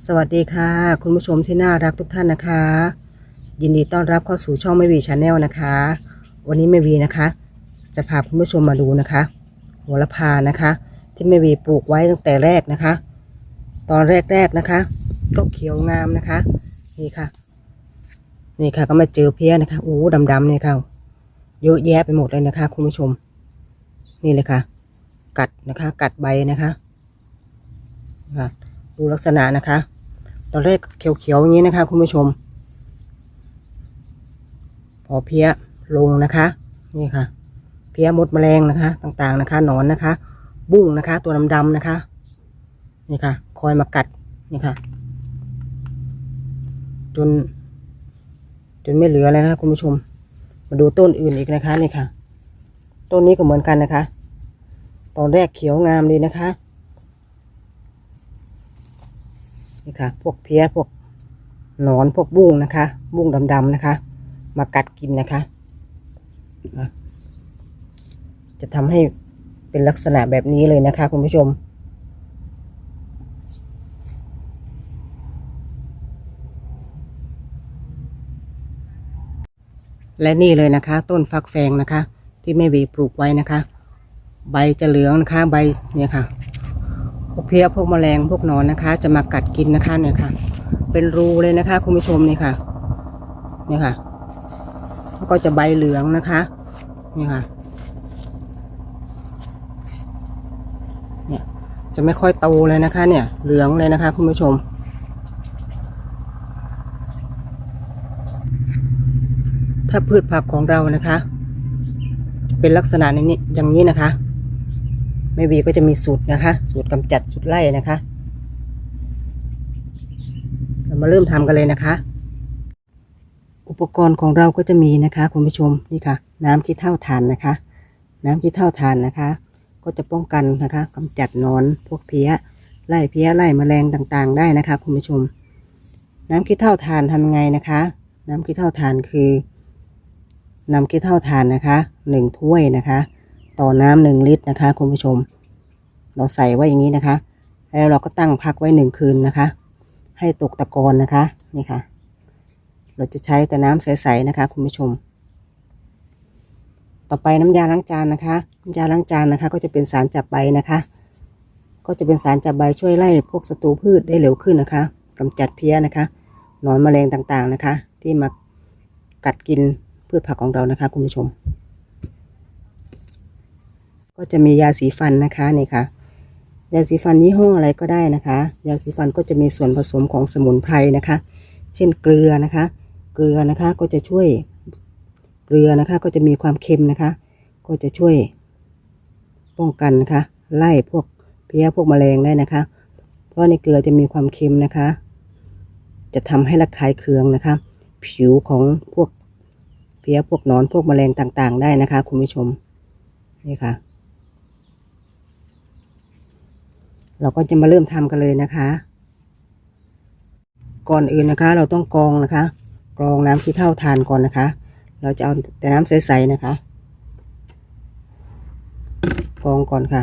สวัสดีค่ะ คุณผู้ชมที่น่ารักทุกท่านนะคะ ยินดีต้อนรับเข้าสู่ช่องแม่วีชาแนลนะคะ วันนี้แม่วีนะคะ จะพาคุณผู้ชมมาดูนะคะโหระพานะคะ ที่แม่วีปลูกไว้ตั้งแต่แรกนะคะ ตอนแรกๆนะคะ ก็เขียวงามนะคะ นี่ค่ะ นี่ค่ะก็มาเจอเพี้ยนะคะโอ้ดำๆเนี่ยค่ะเยอะแยะไปหมดเลยนะคะ คุณผู้ชม นี่เลยค่ะ กัดนะคะ กัดใบนะคะค่ะ ดูลักษณะนะคะ ตอนแรกเขียวๆอย่างนี้นะคะ คุณผู้ชม พอเพี้ยลงนะคะ นี่ค่ะ เพี้ยมดแมลงนะคะ ต่างๆนะคะ หนอนนะคะ บุ้งนะคะ ตัวดำๆนะคะ นี่ค่ะ คอยมากัดนี่ค่ะ จน จนไม่เหลือเลยนะคะคุณผู้ชม มาดูต้นอื่นอีกนะคะนี่ค่ะ ต้นนี้ก็เหมือนกันนะคะ ตอนแรกเขียวงามดีนะคะ นี่ค่ะ พวกเพี้ยพวกหนอนพวกบุ้งนะคะ บุ้งดำๆนะคะ มากัดกินนะคะ จะทำให้เป็นลักษณะแบบนี้เลยนะคะ คุณผู้ชม และนี่เลยนะคะ ต้นฟักแฟงนะคะ ที่แม่วีปลูกไว้นะคะ ใบจะเหลืองนะคะ ใบเนี่ยค่ะ พวกเพี้ยพวกแมลงพวกนอนนะคะ จะมากัดกินนะคะเนี่ยค่ะ เป็นรูเลยนะคะ คุณผู้ชมนี่ค่ะนี่ค่ะแล้วก็จะใบเหลืองนะคะนี่ค่ะเนี่ยจะไม่ค่อยโตเลยนะคะ เนี่ย เหลืองเลยนะคะ คุณผู้ชมถ้าพืชผักของเรานะคะ เป็นลักษณะนี้อย่างนี้นะคะ แม่วีก็จะมีสูตรนะคะ สูตรกำจัดสูตรไล่นะคะ เรามาเริ่มทำกันเลยนะคะ อุปกรณ์ของเราก็จะมีนะคะคุณผู้ชมนี่ค่ะ น้ำขี้เถ้าถ่านนะคะ น้ำขี้เถ้าถ่านนะคะ ก็จะป้องกันนะคะกำจัดนอนพวกเพี้ยไล่เพี้ยไล่แมลงต่างๆ ได้นะคะคุณผู้ชม น้ำขี้เถ้าถ่านทำยังไงนะคะ น้ำขี้เถ้าถ่านคือนำขี้เถ้าถ่านนะคะหนึ่งถ้วยนะคะ ต่อน้ำหนึ่งลิตรนะคะ คุณผู้ชม เราใส่ไว้อย่างนี้นะคะ แล้วเราก็ตั้งพักไว้หนึ่งคืนนะคะ ให้ตกตะกอนนะคะ นี่ค่ะ เราจะใช้แต่น้ำใสๆนะคะ คุณผู้ชม ต่อไปน้ำยาล้างจานนะคะ น้ำยาล้างจานนะคะ ก็จะเป็นสารจับใบนะคะ ก็จะเป็นสารจับใบช่วยไล่พวกศัตรูพืชได้เร็วขึ้นนะคะกำจัดเพี้ยนะคะหนอนแมลงต่างๆนะคะ ที่มากัดกินพืชผักของเรานะคะ คุณผู้ชม ก็จะมียาสีฟันนะคะนี่ค่ะ ยาสีฟันยี่ห้ออะไรก็ได้นะคะ ยาสีฟันก็จะมีส่วนผสมของสมุนไพรนะคะ เช่นเกลือนะคะ เกลือนะคะก็จะช่วยเกลือนะคะก็จะมีความเค็มนะคะ ก็จะช่วย ป้องกันนะคะ ไล่พวกเพี้ยพวกแมลงได้นะคะ เพราะในเกลือจะมีความเค็มนะคะ จะทำให้ระคายเคืองนะคะ ผิวของพวกเพี้ยพวกนอนพวกแมลงต่างๆ ได้นะคะ คุณผู้ชมนี่ค่ะ เราก็จะมาเริ่มทำกันเลยนะคะ ก่อนอื่นนะคะ เราต้องกรองนะคะ กรองน้ำที่เท่าทานก่อนนะคะ เราจะเอาแต่น้ำใสๆนะคะกรองก่อนค่ะ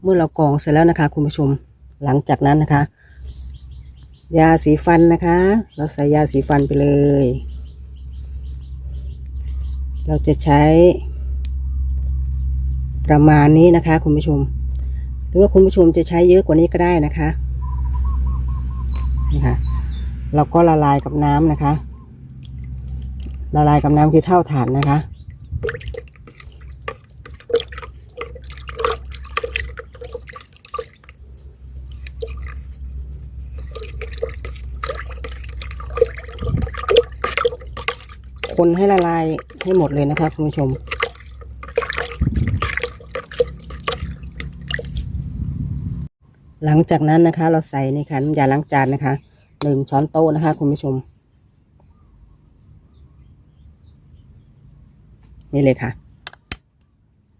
เมื่อเรากรองเสร็จแล้วนะคะ คุณผู้ชมหลังจากนั้นนะคะ ยาสีฟันนะคะ เราใส่ยาสีฟันไปเลย เราจะใช้ ประมาณนี้นะคะ คุณผู้ชม หรือว่าคุณผู้ชมจะใช้เยอะกว่านี้ก็ได้นะคะนี่ค่ะเราก็ละลายกับน้ำนะคะ ละลายกับน้ำคือเท่าฐานนะคะ คนให้ละลายให้หมดเลยนะคะคุณผู้ชม หลังจากนั้นนะคะ เราใส่นี่ค่ะน้ำยาล้างจานนะคะหนึ่งช้อนโต๊ะนะคะคุณผู้ชม นี่เลยค่ะ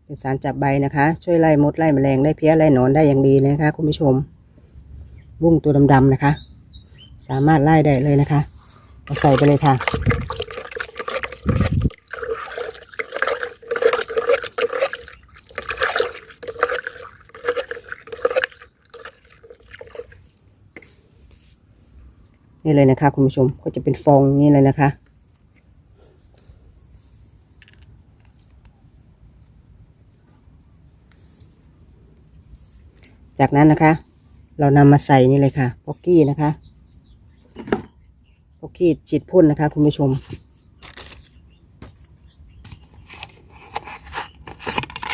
เป็นสารจับใบนะคะ ช่วยไล่มดไล่แมลงได้เพี้ยไล่หนอนได้อย่างดีเลยนะคะคุณผู้ชมบุ้งตัวดำๆนะคะ สามารถไล่ได้เลยนะคะเอาใส่ไปเลยค่ะ นี่เลยนะคะ คุณผู้ชมก็จะเป็นฟองนี้เลยนะคะ จากนั้นนะคะ เรานำมาใส่นี่เลยค่ะป๊อกกี้นะคะป๊อกกี้ฉีดพ่นนะคะ คุณผู้ชม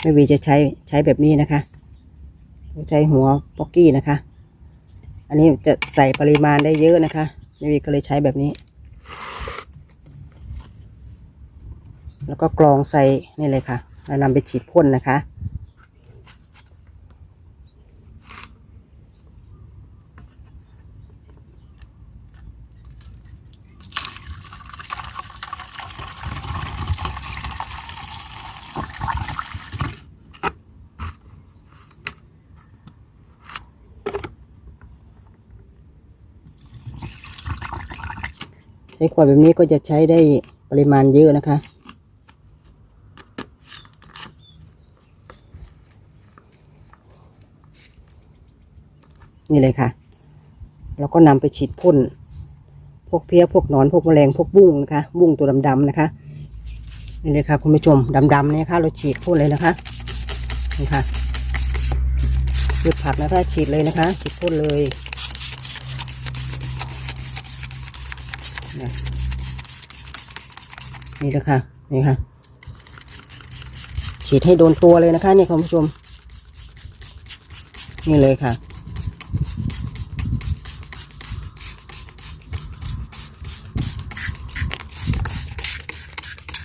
ไม่วีจะใช้ใช้แบบนี้นะคะใช้หัวป๊อกกี้นะคะอันนี้จะใส่ปริมาณได้เยอะนะคะ ไม่วีก็เลยใช้แบบนี้ แล้วก็กรองใส่นี่เลยค่ะ แล้วนำไปฉีดพ่นนะคะ ใช้ขวดแบบนี้ก็จะใช้ได้ปริมาณเยอะนะคะ นี่เลยค่ะ แล้วก็นำไปฉีดพ่น พวกเพี้ย พวกหนอน พวกแมลง พวกบุ้งนะคะ บุ้งตัวดำๆนะคะ นี่เลยค่ะ คุณผู้ชมดำๆเนี่ยค่ะ เราฉีดพ่นเลยนะคะ นี่ค่ะพืชผักนะคะ ฉีดเลยนะคะ ฉีดพ่นเลย นะนี่เลยค่ะนี่ค่ะ ฉีดให้โดนตัวเลยนะคะนี่คุณผู้ชม นี่เลยค่ะ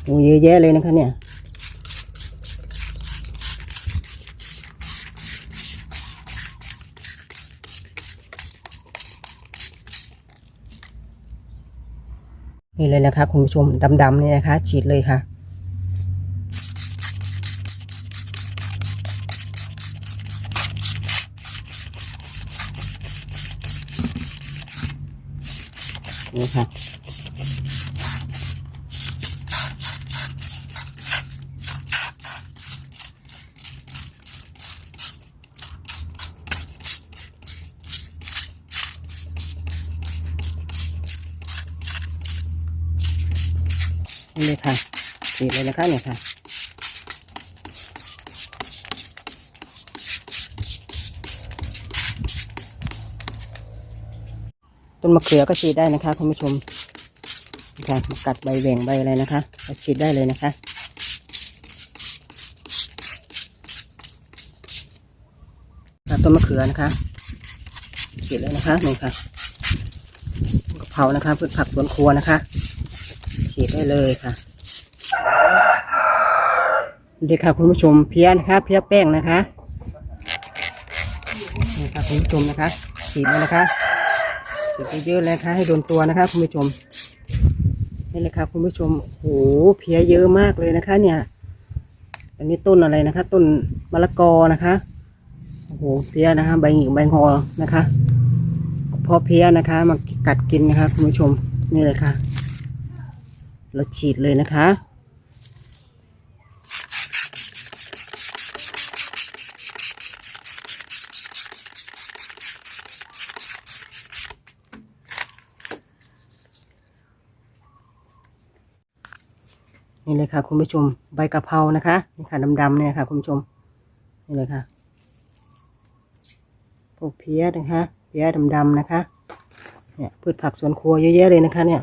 โอ้เยอะแยะเลยนะคะเนี่ย นี่เลยนะคะคุณผู้ชมดำๆนี่นะคะฉีดเลยค่ะนี่ค่ะ เลยค่ะฉีดเลยนะคะเนี่ยค่ะต้นมะเขือก็ฉีดได้นะคะคุณผู้ชมนะค่ะกัดใบแหว่งใบอะไรนะคะก็ฉีดได้เลยนะคะ ต้นมะเขือนะคะฉีดเลยนะคะหนี่งค่ะกะเพรานะคะพืชผักสวนครัวนะคะ ได้เลยค่ะดีค่ะคุณผู้ชมเพี้ยนะคะเพี้ยแป้งนะคะนี่ค่ะคุณผู้ชมนะคะฉีดเลยนะคะฉีดเยอะๆเลยนะคะให้โดนตัวนะคะ คุณผู้ชมนี่เลยค่ะคุณผู้ชมโอ้โหเพี้ยเยอะมากเลยนะคะ เนี่ย อันนี้ต้นอะไรนะคะ ต้นมะละกอนะคะโอ้โหเพี้ยนะคะใบหงิกใบงอนะคะพอเพี้ยนะคะมากัดกินนะคะ คุณผู้ชมนี่เลยค่ะ เราฉีดเลยนะคะ นี่เลยค่ะคุณผู้ชมใบกะเพรานะคะนี่ค่ะดำๆเนี่ยค่ะคุณผู้ชมนี่เลยค่ะพวกเพี้ยนะคะเพี้ยดำๆนะคะเนี่ยพืชผักสวนครัวเยอะแยะเลยนะคะเนี่ย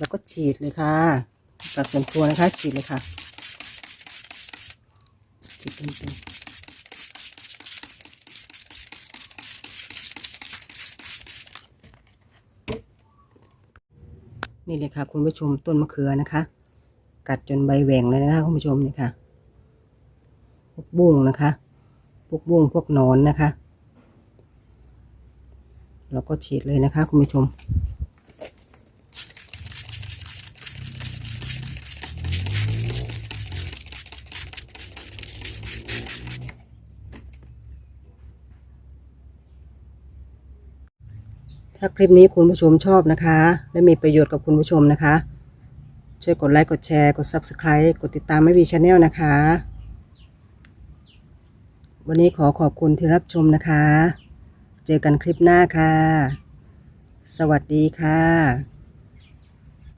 แล้วก็ฉีดเลยค่ะผักส่วนครัวนะคะ ฉีดเลยค่ะ ฉีดเต็มๆนี่เลยค่ะ คุณผู้ชมต้นมะเขือนะคะ กัดจนใบแหว่งเลยนะคะคุณผู้ชมนี่ค่ะพวกบุ้งนะคะพวกบุ้งพวกนอนนะคะเราก็ฉีดเลยนะคะ คุณผู้ชม ถ้าคลิปนี้คุณผู้ชมชอบนะคะ และมีประโยชน์กับคุณผู้ชมนะคะ ช่วยกดไลค์กดแชร์กด Subscribe กดติดตามไม่วีชาแนลนะคะ วันนี้ขอขอบคุณที่รับชมนะคะ เจอกันคลิปหน้าค่ะ สวัสดีค่ะ